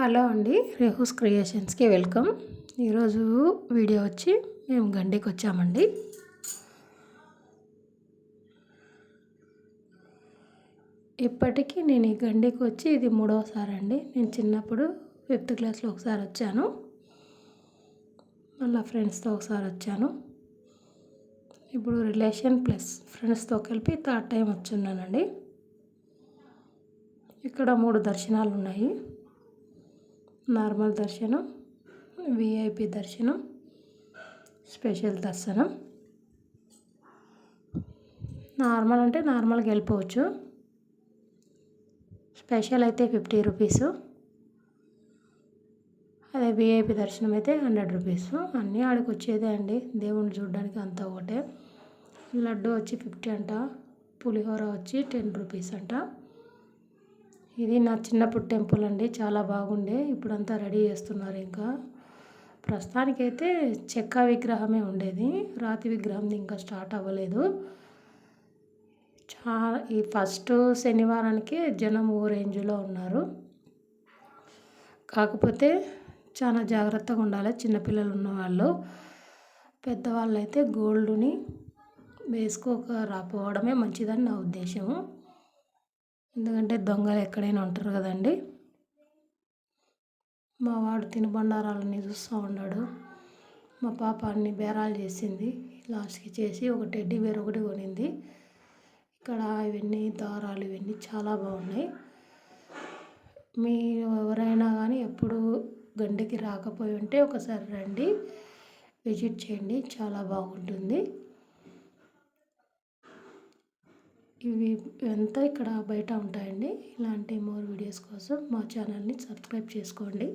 Hello అండి రేహూస్ క్రియేషన్స్కి welcome. ఈరోజు video వచ్చి మేము గండికి వచ్చామండి. ఇప్పటికీ నేను ఈ గండికి వచ్చి ఇది మూడవసారి అండి. నేను చిన్నప్పుడు ఫిఫ్త్ క్లాస్లో ఒకసారి వచ్చాను. మళ్ళీ ఫ్రెండ్స్తో ఒకసారి వచ్చాను. ఇప్పుడు రిలేషన్ ప్లస్ ఫ్రెండ్స్తో కలిపి థర్డ్ టైం వచ్చున్నానండి. ఇక్కడ మూడు దర్శనాలు ఉన్నాయి నార్మల్ దర్శనం విఐపి దర్శనం స్పెషల్ దర్శనం. నార్మల్ అంటే నార్మల్గా వెళ్ళిపోవచ్చు. స్పెషల్ అయితే ఫిఫ్టీ రూపీస్. అదే విఐపి దర్శనం అయితే హండ్రెడ్ రూపీస్. అన్నీ ఆడికి వచ్చేదే అండి. దేవుణ్ణి చూడడానికి అంతా ఒకటే. లడ్డు వచ్చి ఫిఫ్టీ అంట. పులిహోర వచ్చి టెన్ రూపీస్ అంట. ఇది నా చిన్నప్పుడు టెంపుల్ అండి చాలా బాగుండే. ఇప్పుడంతా రెడీ చేస్తున్నారు ఇంకా. ప్రస్తుతానికైతే చెక్క విగ్రహమే ఉండేది. రాతి విగ్రహం ఇంకా స్టార్ట్ అవ్వలేదు. చాలా ఈ ఫస్ట్ శనివారానికి జనం ఓ రేంజ్లో ఉన్నారు. కాకపోతే చాలా జాగ్రత్తగా ఉండాలి. చిన్నపిల్లలు ఉన్నవాళ్ళు. పెద్దవాళ్ళు అయితే గోల్డ్ని వేసుకోక రాపోవడమే మంచిదని నా ఉద్దేశము. ఎందుకంటే దొంగలు ఎక్కడైనా ఉంటారు కదండి. మా వాడు తినుబండారాలని చూస్తూ ఉన్నాడు. మా పాప అన్ని బేరాలు చేసింది. లాస్ట్కి చేసి ఒక టెడ్డీ బేర్ ఒకటి కొనింది. ఇక్కడ ఇవన్నీ దారాలు ఇవన్నీ చాలా బాగున్నాయి. మీరు ఎవరైనా కానీ ఎప్పుడు గండికి రాకపోయి ఉంటే ఒకసారి రండి విజిట్ చేయండి. చాలా బాగుంటుంది. ఇవి ఎంత ఇక్కడ బయట ఉంటాయండి. ఇలాంటి మోర్ వీడియోస్ కోసం మా ఛానల్ని సబ్స్క్రైబ్ చేసుకోండి.